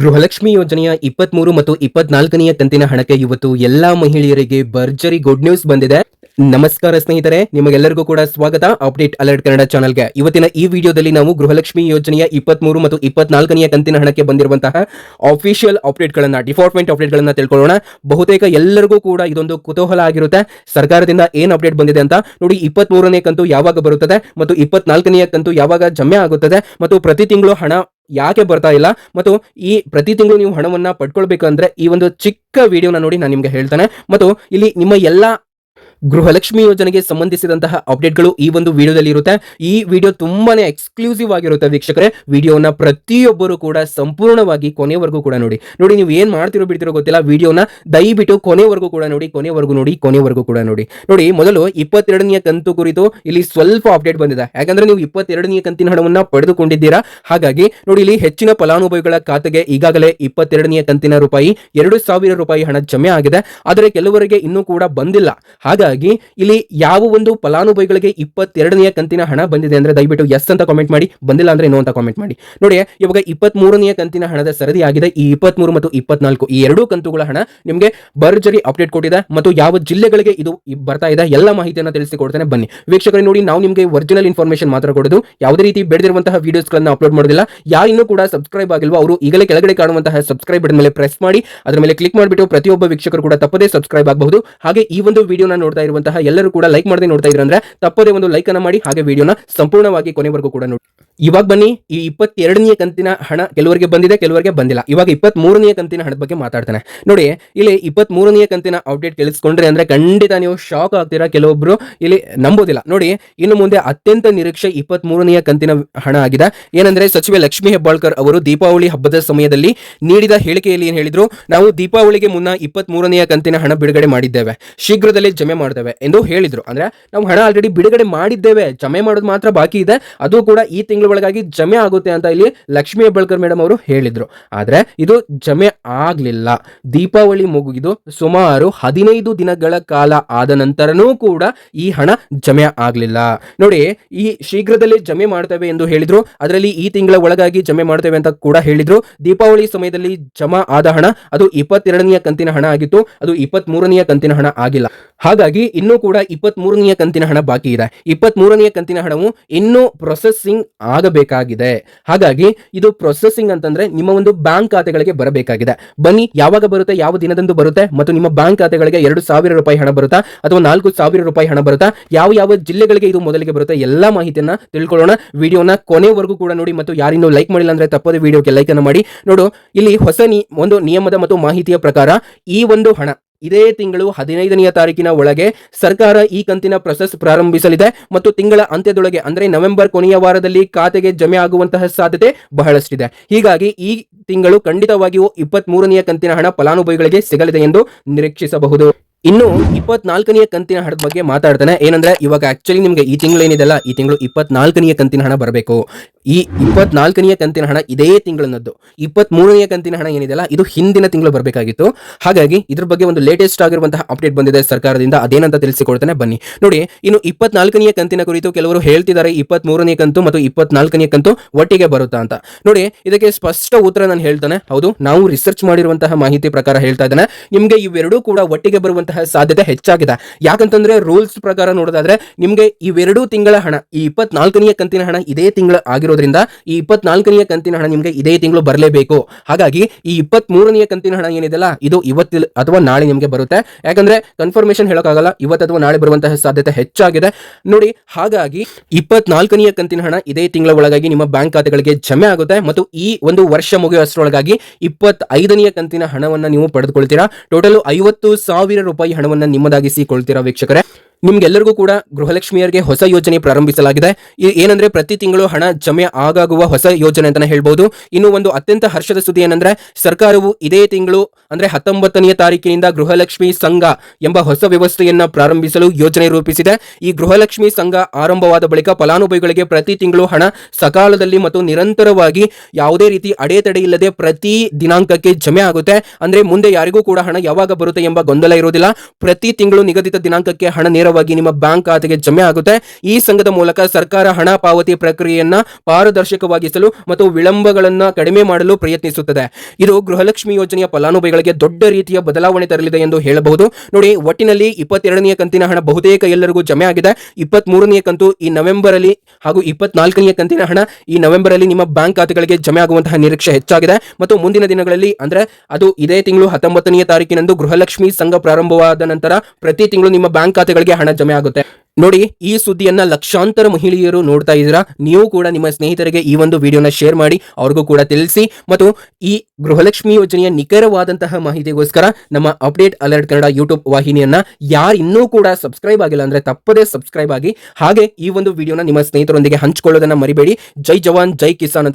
ಗೃಹಲಕ್ಷ್ಮಿ ಯೋಜನೆಯ ಇಪ್ಪತ್ಮೂರು ಮತ್ತು ಇಪ್ಪತ್ನಾಲ್ಕನೆಯ ಕಂತಿನ ಹಣಕ್ಕೆ ಇವತ್ತು ಎಲ್ಲಾ ಮಹಿಳೆಯರಿಗೆ ಭರ್ಜರಿ ಗುಡ್ ನ್ಯೂಸ್ ಬಂದಿದೆ. ನಮಸ್ಕಾರ ಸ್ನೇಹಿತರೆ, ನಿಮಗೆಲ್ಲರಿಗೂ ಕೂಡ ಸ್ವಾಗತ. ಅಪ್ಡೇಟ್ ಅಲರ್ಟ್ ಕನ್ನಡ ಚಾನಲ್ಗೆ ಇವತ್ತಿನ ಈ ವಿಡಿಯೋದಲ್ಲಿ ನಾವು ಗೃಹಲಕ್ಷ್ಮಿ ಯೋಜನೆಯ ಇಪ್ಪತ್ಮೂರು ಮತ್ತು ಇಪ್ಪತ್ನಾಲ್ಕನೆಯ ಕಂತಿನ ಹಣಕ್ಕೆ ಬಂದಿರುವಂತಹ ಆಫಿಷಿಯಲ್ ಅಪ್ಡೇಟ್ಗಳನ್ನ ಡಿಪಾರ್ಟ್ಮೆಂಟ್ ಅಪ್ಡೇಟ್ಗಳನ್ನ ತಿಳ್ಕೊಳ್ಳೋಣ. ಬಹುತೇಕ ಎಲ್ಲರಿಗೂ ಕೂಡ ಇದೊಂದು ಕುತೂಹಲ ಆಗಿರುತ್ತೆ. ಸರ್ಕಾರದಿಂದ ಏನು ಅಪ್ಡೇಟ್ ಬಂದಿದೆ ಅಂತ ನೋಡಿ, ಇಪ್ಪತ್ಮೂರನೇ ಕಂತು ಯಾವಾಗ ಬರುತ್ತದೆ ಮತ್ತು ಇಪ್ಪತ್ನಾಲ್ಕನೆಯ ಕಂತು ಯಾವಾಗ ಜಮೆ ಆಗುತ್ತದೆ ಮತ್ತು ಪ್ರತಿ ತಿಂಗಳು ಹಣ ಯಾಕೆ ಬರ್ತಾ ಇಲ್ಲ? ಮತ್ತು ಈ ಪ್ರತಿ ತಿಂಗಳು ನೀವು ಹಣವನ್ನ ಪಡ್ಕೊಳ್ಬೇಕಂದ್ರೆ ಈ ಒಂದು ಚಿಕ್ಕ ವಿಡಿಯೋನ ನೋಡಿ ನಾನು ನಿಮಗೆ ಹೇಳ್ತಾನೆ. ಮತ್ತು ಇಲ್ಲಿ ನಿಮ್ಮ ಎಲ್ಲಾ ಗೃಹಲಕ್ಷ್ಮಿ ಯೋಜನೆಗೆ ಸಂಬಂಧಿಸಿದಂತಹ ಅಪ್ಡೇಟ್ಗಳು ಈ ಒಂದು ವಿಡಿಯೋದಲ್ಲಿ ಇರುತ್ತೆ. ಈ ವಿಡಿಯೋ ತುಂಬಾನೇ ಎಕ್ಸ್ಕ್ಲೂಸಿವ್ ಆಗಿರುತ್ತೆ ವೀಕ್ಷಕರೇ. ವಿಡಿಯೋನ ಪ್ರತಿಯೊಬ್ಬರು ಕೂಡ ಸಂಪೂರ್ಣವಾಗಿ ಕೊನೆವರೆಗೂ ಕೂಡ ನೋಡಿ. ನೋಡಿ, ನೀವು ಏನ್ ಮಾಡ್ತಿರೋ ಬಿಡ್ತಿರೋ ಗೊತ್ತಿಲ್ಲ. ವಿಡಿಯೋನ ದಯವಿಟ್ಟು ಕೊನೆವರೆಗೂ ಕೂಡ ನೋಡಿ, ಕೊನೆವರೆಗೂ ನೋಡಿ, ಕೊನೆವರೆಗೂ ಕೂಡ ನೋಡಿ. ನೋಡಿ, ಮೊದಲು ಇಪ್ಪತ್ತೆರಡನೆಯ ಕಂತು ಕುರಿತು ಇಲ್ಲಿ ಸ್ವಲ್ಪ ಅಪ್ಡೇಟ್ ಬಂದಿದೆ. ಯಾಕಂದ್ರೆ ನೀವು ಇಪ್ಪತ್ತೆರಡನೆಯ ಕಂತಿನ ಹಣವನ್ನ ಪಡೆದುಕೊಂಡಿದ್ದೀರಾ? ಹಾಗಾಗಿ ನೋಡಿ, ಇಲ್ಲಿ ಹೆಚ್ಚಿನ ಫಲಾನುಭವಿಗಳ ಖಾತೆಗೆ ಈಗಾಗಲೇ ಇಪ್ಪತ್ತೆರಡನೆಯ ಕಂತಿನ ರೂಪಾಯಿ, ಎರಡು ಸಾವಿರ ರೂಪಾಯಿ ಹಣ ಜಮೆ ಆಗಿದೆ. ಆದರೆ ಕೆಲವರಿಗೆ ಇನ್ನೂ ಕೂಡ ಬಂದಿಲ್ಲ. ಹಾಗಾಗಿ ಇಲ್ಲಿ ಯಾವ ಒಂದು ಫಲಾನುಭವಿಗಳಿಗೆ ಇಪ್ಪತ್ತೆರಡನೆಯ ಕಂತಿನ ಹಣ ಬಂದಿದೆ ಅಂದ್ರೆ ದಯವಿಟ್ಟು ಎಸ್ ಅಂತ ಕಾಮೆಂಟ್ ಮಾಡಿ, ಬಂದಿಲ್ಲ ಅಂದ್ರೆ ನೋ ಅಂತ ಕಾಮೆಂಟ್ ಮಾಡಿ. ನೋಡಿ, ಇವಾಗ ಇಪ್ಪತ್ತ್ ಮೂರನೆಯ ಕಂತಿನ ಹಣದ ಸರದಿ ಆಗಿದೆ. ಈ ಇಪ್ಪತ್ಮೂರು ಮತ್ತು ಇಪ್ಪತ್ನಾಲ್ಕು ಈ ಎರಡೂ ಕಂತುಗಳ ಹಣ ನಿಮಗೆ ಭರ್ಜರಿ ಅಪ್ಡೇಟ್ ಕೊಟ್ಟಿದೆ ಮತ್ತು ಯಾವ ಜಿಲ್ಲೆಗಳಿಗೆ ಇದು ಬರ್ತಾ ಇದೆ ಎಲ್ಲ ಮಾಹಿತಿಯನ್ನು ತಿಳಿಸಿಕೊಡ್ತೇನೆ. ಬನ್ನಿ, ವೀಕ್ಷಕರೇ, ನೋಡಿ, ನಾವು ನಿಮಗೆ ಒರಿಜಿನಲ್ ಇನ್ಫಾರ್ಮೇಶನ್ ಮಾತ್ರ ಕೊಡೋದು. ಯಾವುದೇ ರೀತಿ ಬೆಳೆದಿರುವಂತಹ ವೀಡಿಯೋಸ್ಗಳನ್ನು ಅಪ್ಲೋಡ್ ಮಾಡೋದಿಲ್ಲ. ಯಾರು ಇನ್ನೂ ಕೂಡ ಸಬ್ಸ್ಕ್ರೈಬ್ ಆಗಿಲ್ವೋ, ಅವರು ಈಗಲೇ ಕೆಳಗಡೆ ಕಾಣುವಂತಹ ಸಬ್ಸ್ಕ್ರೈಬ್ ಬಟನ್ ಮೇಲೆ ಪ್ರೆಸ್ ಮಾಡಿ, ಅದರ ಮೇಲೆ ಕ್ಲಿಕ್ ಮಾಡಿಬಿಟ್ಟು ಪ್ರತಿಯೊಬ್ಬ ವೀಕ್ಷಕರು ಕೂಡ ತಪ್ಪದೇ ಸಬ್ಸ್ಕ್ರೈಬ್ ಆಗಬಹುದು. ಹಾಗೆ ಈ ಒಂದು ವಿಡಿಯೋನ ನೋಡ್ತಾ ಇರುವಂತಹ ಎಲ್ಲರೂ ಕೂಡ ಲೈಕ್ ಮಾಡದೆ ನೋಡ್ತಾ ಇದ್ರಂದ್ರೆ ತಪ್ಪದೇ ಒಂದು ಲೈಕ್ ಅನ್ನ ಮಾಡಿ ಹಾಗೆ ವಿಡಿಯೋನ ಸಂಪೂರ್ಣವಾಗಿ ಕೊನೆವರೆಗೂ ಕೂಡ ನೋಡಿ. ಇವಾಗ ಬನ್ನಿ, ಈ ಇಪ್ಪತ್ತೆರಡನೇ ಕಂತಿನ ಹಣ ಕೆಲವರಿಗೆ ಬಂದಿದೆ, ಕೆಲವರಿಗೆ ಬಂದಿಲ್ಲ. ಇವಾಗ ಇಪ್ಪತ್ತ್ ಮೂರನೆಯ ಕಂತಿನ ಹಣದ ಬಗ್ಗೆ ಮಾತಾಡ್ತಾನೆ. ನೋಡಿ, ಇಲ್ಲಿ ಇಪ್ಪತ್ತ್ ಮೂರನೆಯ ಕಂತಿನ ಅಪ್ಡೇಟ್ ಕೇಳಿಸ್ಕೊಂಡ್ರೆ ಅಂದ್ರೆ ಖಂಡಿತ ನೀವು ಶಾಕ್ ಆಗ್ತೀರಾ ಕೆಲವೊಬ್ರು. ಇಲ್ಲಿ ನಂಬೋದಿಲ್ಲ. ನೋಡಿ, ಇನ್ನು ಮುಂದೆ ಅತ್ಯಂತ ನಿರೀಕ್ಷೆ ಇಪ್ಪತ್ತ್ ಮೂರನೆಯ ಕಂತಿನ ಹಣ ಆಗಿದೆ. ಏನಂದ್ರೆ ಸಚಿವೆ ಲಕ್ಷ್ಮೀ ಹೆಬ್ಬಾಳ್ಕರ್ ಅವರು ದೀಪಾವಳಿ ಹಬ್ಬದ ಸಮಯದಲ್ಲಿ ನೀಡಿದ ಹೇಳಿಕೆಯಲ್ಲಿ ಏನ್ ಹೇಳಿದ್ರು? ನಾವು ದೀಪಾವಳಿಗೆ ಮುನ್ನ ಇಪ್ಪತ್ತ್ ಮೂರನೆಯ ಕಂತಿನ ಹಣ ಬಿಡುಗಡೆ ಮಾಡಿದ್ದೇವೆ. ಶೀಘ್ರದಲ್ಲೇ ಜಮೆ ಮಾಡ್ತೇವೆ ಎಂದು ಹೇಳಿದ್ರು. ಅಂದ್ರೆ ನಾವು ಹಣ ಆಲ್ರೆಡಿ ಬಿಡುಗಡೆ ಮಾಡಿದ್ದೇವೆ, ಜಮೆ ಮಾಡೋದು ಮಾತ್ರ ಬಾಕಿ ಇದೆ, ಅದು ಕೂಡ ಈ ತಿಂಗಳ ಒಳಗಾಗಿ ಜಮೆ ಆಗುತ್ತೆ ಅಂತ ಇಲ್ಲಿ ಲಕ್ಷ್ಮೀ ಹೆಬ್ಬಾಳ್ಕರ್ ಮೇಡಮ್ ಅವರು ಹೇಳಿದ್ರು. ಆದ್ರೆ ಇದು ಜಮೆ ಆಗ್ಲಿಲ್ಲ. ದೀಪಾವಳಿ ಮುಗಿದು ಸುಮಾರು ಹದಿನೈದು ದಿನಗಳ ಕಾಲ ಆದ ನಂತರನೂ ಕೂಡ ಈ ಹಣ ಜಮೆ ಆಗ್ಲಿಲ್ಲ. ನೋಡಿ, ಈ ಶೀಘ್ರದಲ್ಲೇ ಜಮೆ ಮಾಡ್ತೇವೆ ಎಂದು ಹೇಳಿದ್ರು. ಅದರಲ್ಲಿ ಈ ತಿಂಗಳ ಒಳಗಾಗಿ ಜಮೆ ಮಾಡ್ತೇವೆ ಅಂತ ಕೂಡ ಹೇಳಿದ್ರು. ದೀಪಾವಳಿ ಸಮಯದಲ್ಲಿ ಜಮಾ ಆದ ಹಣ ಅದು ಇಪ್ಪತ್ತೆರಡನೆಯ ಕಂತಿನ ಹಣ ಆಗಿತ್ತು. ಅದು ಇಪ್ಪತ್ತ್ ಮೂರನೆಯ ಕಂತಿನ ಹಣ ಆಗಿಲ್ಲ. ಹಾಗಾಗಿ ಇನ್ನೂ ಕೂಡ ಇಪ್ಪತ್ತ್ ಮೂರನೆಯ ಕಂತಿನ ಹಣ ಬಾಕಿ ಇದೆ. ಇಪ್ಪತ್ತ್ ಮೂರನೆಯ ಕಂತಿನ ಹಣವು ಇನ್ನೂ ಪ್ರೊಸೆಸಿಂಗ್ ಆಗಬೇಕಾಗಿದೆ. ಹಾಗಾಗಿ ಇದು ಪ್ರೊಸೆಸಿಂಗ್ ಅಂತಂದ್ರೆ ನಿಮ್ಮ ಒಂದು ಬ್ಯಾಂಕ್ ಖಾತೆಗಳಿಗೆ ಬರಬೇಕಾಗಿದೆ. ಬನ್ನಿ, ಯಾವಾಗ ಬರುತ್ತೆ, ಯಾವ ದಿನದಂದು ಬರುತ್ತೆ ಮತ್ತು ನಿಮ್ಮ ಬ್ಯಾಂಕ್ ಖಾತೆಗಳಿಗೆ ಎರಡು ಸಾವಿರ ರೂಪಾಯಿ ಹಣ ಬರುತ್ತಾ ಅಥವಾ ನಾಲ್ಕು ಸಾವಿರ ರೂಪಾಯಿ ಹಣ ಬರುತ್ತಾ? ಯಾವ ಯಾವ ಜಿಲ್ಲೆಗಳಿಗೆ ಇದು ಮೊದಲಿಗೆ ಬರುತ್ತೆ? ಎಲ್ಲಾ ಮಾಹಿತಿಯನ್ನ ತಿಳ್ಕೊಳ್ಳೋಣ. ವಿಡಿಯೋನ ಕೊನೆವರೆಗೂ ಕೂಡ ನೋಡಿ ಮತ್ತು ಯಾರಿನ್ನೂ ಲೈಕ್ ಮಾಡಿಲ್ಲ ಅಂದ್ರೆ ತಪ್ಪದೆ ವಿಡಿಯೋಗೆ ಲೈಕ್ ಅನ್ನು ಮಾಡಿ. ನೋಡು, ಇಲ್ಲಿ ಹೊಸ ಒಂದು ನಿಯಮದ ಮತ್ತು ಮಾಹಿತಿಯ ಪ್ರಕಾರ ಈ ಒಂದು ಹಣ ಇದೇ ತಿಂಗಳು ಹದಿನೈದನೆಯ ತಾರೀಕಿನ ಒಳಗೆ ಸರ್ಕಾರ ಈ ಕಂತಿನ ಪ್ರೊಸೆಸ್ ಪ್ರಾರಂಭಿಸಲಿದೆ ಮತ್ತು ತಿಂಗಳ ಅಂತ್ಯದೊಳಗೆ ಅಂದರೆ ನವೆಂಬರ್ ಕೊನೆಯ ವಾರದಲ್ಲಿ ಖಾತೆಗೆ ಜಮೆ ಆಗುವಂತಹ ಸಾಧ್ಯತೆ ಬಹಳಷ್ಟಿದೆ. ಹೀಗಾಗಿ ಈ ತಿಂಗಳು ಖಂಡಿತವಾಗಿಯೂ ಇಪ್ಪತ್ತ್ ಮೂರನೆಯ ಕಂತಿನ ಹಣ ಫಲಾನುಭವಿಗಳಿಗೆ ಸಿಗಲಿದೆ ಎಂದು ನಿರೀಕ್ಷಿಸಬಹುದು. ಇನ್ನು ಇಪ್ಪತ್ನಾಲ್ಕನೆಯ ಕಂತಿನ ಹಣದ ಬಗ್ಗೆ ಮಾತಾಡ್ತಾನೆ. ಏನಂದ್ರೆ, ಇವಾಗ ಆಕ್ಚುಲಿ ನಿಮ್ಗೆ ಈ ತಿಂಗಳು ಏನಿದೆಲ್ಲ ಈ ತಿಂಗಳು ಇಪ್ಪತ್ನಾಲ್ಕನೆಯ ಕಂತಿನ ಹಣ ಬರಬೇಕು. ಈ ಇಪ್ಪತ್ನಾಲ್ಕನೆಯ ಕಂತಿನ ಹಣ ಇದೇ ತಿಂಗಳನ್ನದ್ದು ಇಪ್ಪತ್ತ್ ಕಂತಿನ ಹಣ ಏನಿದೆಲ್ಲ ಇದು ಹಿಂದಿನ ತಿಂಗಳು ಬರಬೇಕಾಗಿತ್ತು. ಹಾಗಾಗಿ ಇದ್ರ ಬಗ್ಗೆ ಒಂದು ಲೇಟೆಸ್ಟ್ ಆಗಿರುವಂತಹ ಅಪ್ಡೇಟ್ ಬಂದಿದೆ ಸರ್ಕಾರದಿಂದ, ಅದೇನಂತ ತಿಳಿಸಿಕೊಡ್ತಾನೆ, ಬನ್ನಿ. ನೋಡಿ, ಇನ್ನು ಇಪ್ಪತ್ನಾಲ್ಕನೆಯ ಕಂತಿನ ಕುರಿತು ಕೆಲವರು ಹೇಳ್ತಿದ್ದಾರೆ ಇಪ್ಪತ್ತ್ ಮೂರನೇ ಕಂತು ಮತ್ತು ಇಪ್ಪತ್ನಾಲ್ಕನೆಯ ಕಂತು ಒಟ್ಟಿಗೆ ಬರುತ್ತಾ ಅಂತ. ನೋಡಿ, ಇದಕ್ಕೆ ಸ್ಪಷ್ಟ ಉತ್ತರ ನಾನು ಹೇಳ್ತಾನೆ. ಹೌದು, ನಾವು ರಿಸರ್ಚ್ ಮಾಡಿರುವಂತಹ ಮಾಹಿತಿ ಪ್ರಕಾರ ಹೇಳ್ತಾ ಇದ್ದಾನೆ. ನಿಮ್ಗೆ ಇವೆರಡೂ ಕೂಡ ಒಟ್ಟಿಗೆ ಬರುವಂತಹ ಸಾಧ್ಯತೆ ಹೆಚ್ಚಾಗಿದೆ. ಯಾಕಂತಂದ್ರೆ ರೂಲ್ಸ್ ಪ್ರಕಾರ ನೋಡೋದಾದ್ರೆ ನಿಮಗೆ ಇವೆರಡೂ ತಿಂಗಳ ಹಣ, ಈ ಇಪ್ಪತ್ನಾಲ್ಕನೆಯ ಕಂತಿನ ಹಣ ಇದೇ ತಿಂಗಳು ಆಗಿರೋದ್ರಿಂದ ಈ ಇಪ್ಪತ್ನಾಲ್ಕನೆಯ ಕಂತಿನ ಹಣ ನಿಮಗೆ ಇದೇ ತಿಂಗಳು ಬರಲೇಬೇಕು. ಹಾಗಾಗಿ ಈ ಇಪ್ಪತ್ತ್ ಮೂರನೆಯ ಕಂತಿನ ಹಣ ಏನಿದೆಲ್ಲ ಇದು ಇವತ್ತು ಅಥವಾ ನಾಳೆ ನಿಮಗೆ ಬರುತ್ತೆ. ಯಾಕಂದ್ರೆ ಕನ್ಫರ್ಮೇಶನ್ ಹೇಳೋಕ್ಕಾಗಲ್ಲ ಇವತ್ತು ಅಥವಾ ನಾಳೆ ಬರುವಂತಹ ಸಾಧ್ಯತೆ ಹೆಚ್ಚಾಗಿದೆ. ನೋಡಿ, ಹಾಗಾಗಿ ಇಪ್ಪತ್ನಾಲ್ಕನೆಯ ಕಂತಿನ ಹಣ ಇದೇ ತಿಂಗಳ ಒಳಗಾಗಿ ನಿಮ್ಮ ಬ್ಯಾಂಕ್ ಖಾತೆಗಳಿಗೆ ಜಮೆ ಆಗುತ್ತೆ. ಮತ್ತು ಈ ಒಂದು ವರ್ಷ ಮುಗಿಯುವಷ್ಟರೊಳಗಾಗಿ ಇಪ್ಪತ್ತೈದನೆಯ ಕಂತಿನ ಹಣವನ್ನ ನೀವು ಪಡೆದುಕೊಳ್ತೀರಾ. ಟೋಟಲ್ ಐವತ್ತು ಸಾವಿರ ರೂಪಾಯಿ ಹಣವನ್ನ ನಿಮ್ಮದಾಗಿಸಿಕೊಳ್ತೀರಾ ವೀಕ್ಷಕರೇ? ನಿಮ್ಗೆಲ್ಲರಿಗೂ ಕೂಡ ಗೃಹಲಕ್ಷ್ಮಿಯರಿಗೆ ಹೊಸ ಯೋಜನೆ ಪ್ರಾರಂಭಿಸಲಾಗಿದೆ. ಏನಂದ್ರೆ ಪ್ರತಿ ತಿಂಗಳು ಹಣ ಜಮೆ ಆಗಾಗುವ ಹೊಸ ಯೋಜನೆ ಅಂತಾನೆ ಹೇಳ್ಬಹುದು ಇನ್ನು ಒಂದು ಅತ್ಯಂತ ಹರ್ಷದ ಸುದ್ದಿ ಏನಂದ್ರೆ ಸರ್ಕಾರವು ಇದೇ ತಿಂಗಳು ಅಂದ್ರೆ ಹತ್ತೊಂಬತ್ತನೆಯ ತಾರೀಕಿನಿಂದ ಗೃಹಲಕ್ಷ್ಮಿ ಸಂಘ ಎಂಬ ಹೊಸ ವ್ಯವಸ್ಥೆಯನ್ನ ಪ್ರಾರಂಭಿಸಲು ಯೋಜನೆ ರೂಪಿಸಿದೆ. ಈ ಗೃಹಲಕ್ಷ್ಮಿ ಸಂಘ ಆರಂಭವಾದ ಬಳಿಕ ಫಲಾನುಭವಿಗಳಿಗೆ ಪ್ರತಿ ತಿಂಗಳು ಹಣ ಸಕಾಲದಲ್ಲಿ ಮತ್ತು ನಿರಂತರವಾಗಿ ಯಾವುದೇ ರೀತಿ ಅಡೆತಡೆ ಇಲ್ಲದೆ ಪ್ರತಿ ದಿನಾಂಕಕ್ಕೆ ಜಮೆ ಆಗುತ್ತೆ. ಅಂದ್ರೆ ಮುಂದೆ ಯಾರಿಗೂ ಕೂಡ ಹಣ ಯಾವಾಗ ಬರುತ್ತೆ ಎಂಬ ಗೊಂದಲ ಇರುವುದಿಲ್ಲ ಪ್ರತಿ ತಿಂಗಳು ನಿಗದಿತ ದಿನಾಂಕಕ್ಕೆ ಹಣ ನೇರವಾಗಿ ನಿಮ್ಮ ಬ್ಯಾಂಕ್ ಖಾತೆಗೆ ಜಮೆ ಆಗುತ್ತೆ. ಈ ಸಂಘದ ಮೂಲಕ ಸರ್ಕಾರ ಹಣ ಪಾವತಿ ಪ್ರಕ್ರಿಯೆಯನ್ನ ಪಾರದರ್ಶಕವಾಗಿಸಲು ಮತ್ತು ವಿಳಂಬಗಳನ್ನ ಕಡಿಮೆ ಮಾಡಲು ಪ್ರಯತ್ನಿಸುತ್ತದೆ. ಇದು ಗೃಹಲಕ್ಷ್ಮಿ ಯೋಜನೆಯ ಫಲಾನುಭವಿಗಳಿಗೆ ದೊಡ್ಡ ರೀತಿಯ ಬದಲಾವಣೆ ತರಲಿದೆ ಎಂದು ಹೇಳಬಹುದು. ನೋಡಿ, ಒಟ್ಟಿನಲ್ಲಿ ಇಪ್ಪತ್ತೆರಡನೆಯ ಕಂತಿನ ಹಣ ಬಹುತೇಕ ಎಲ್ಲರಿಗೂ ಜಮೆ ಆಗಿದೆ. ಇಪ್ಪತ್ತ್ ಮೂರನೆಯ ಕಂತು ಈ ನವೆಂಬರ್ ಅಲ್ಲಿ ಹಾಗೂ ಇಪ್ಪತ್ನಾಲ್ಕನೆಯ ಕಂತಿನ ಹಣ ಈ ನವೆಂಬರ್ ಅಲ್ಲಿ ನಿಮ್ಮ ಬ್ಯಾಂಕ್ ಖಾತೆಗಳಿಗೆ ಜಮೆ ಆಗುವಂತಹ ನಿರೀಕ್ಷೆ ಹೆಚ್ಚಾಗಿದೆ. ಮತ್ತು ಮುಂದಿನ ದಿನಗಳಲ್ಲಿ ಅಂದ್ರೆ ಅದು ಇದೇ ತಿಂಗಳು ಹತ್ತೊಂಬತ್ತನೆಯ ತಾರೀಕಿನಂದು ಗೃಹಲಕ್ಷ್ಮಿ ಸಂಘ ಪ್ರಾರಂಭವಾದ ನಂತರ ಪ್ರತಿ ತಿಂಗಳು ನಿಮ್ಮ ಬ್ಯಾಂಕ್ ಖಾತೆಗಳಿಗೆ ಹಣ ಜಮೆ ಆಗುತ್ತೆ. ನೋಡಿ, ಈ ಸುದ್ದಿಯನ್ನ ಲಕ್ಷಾಂತರ ಮಹಿಳೆಯರು ನೋಡ್ತಾ ಇದ್ದೀರಾ? ನೀವು ಕೂಡ ನಿಮ್ಮ ಸ್ನೇಹಿತರಿಗೆ ಈ ಒಂದು ವಿಡಿಯೋನ ಶೇರ್ ಮಾಡಿ, ಅವ್ರಿಗೂ ಕೂಡ ತಿಳಿಸಿ. ಮತ್ತು ಈ ಗೃಹಲಕ್ಷ್ಮಿ ಯೋಜನೆಯ ನಿಖರವಾದಂತಹ ಮಾಹಿತಿಗೋಸ್ಕರ ನಮ್ಮ ಅಪ್ಡೇಟ್ ಅಲರ್ಟ್ ಕನ್ನಡ ಯೂಟ್ಯೂಬ್ ವಾಹಿನಿಯನ್ನ ಯಾರು ಇನ್ನೂ ಕೂಡ ಸಬ್ಸ್ಕ್ರೈಬ್ ಆಗಿಲ್ಲ ಅಂದ್ರೆ ತಪ್ಪದೇ ಸಬ್ಸ್ಕ್ರೈಬ್ ಆಗಿ. ಹಾಗೆ ಈ ಒಂದು ವಿಡಿಯೋನ ನಿಮ್ಮ ಸ್ನೇಹಿತರೊಂದಿಗೆ ಹಂಚಿಕೊಳ್ಳೋದನ್ನ ಮರಿಬೇಡಿ. ಜೈ ಜವಾನ್, ಜೈ ಕಿಸಾನ್ ಅಂತ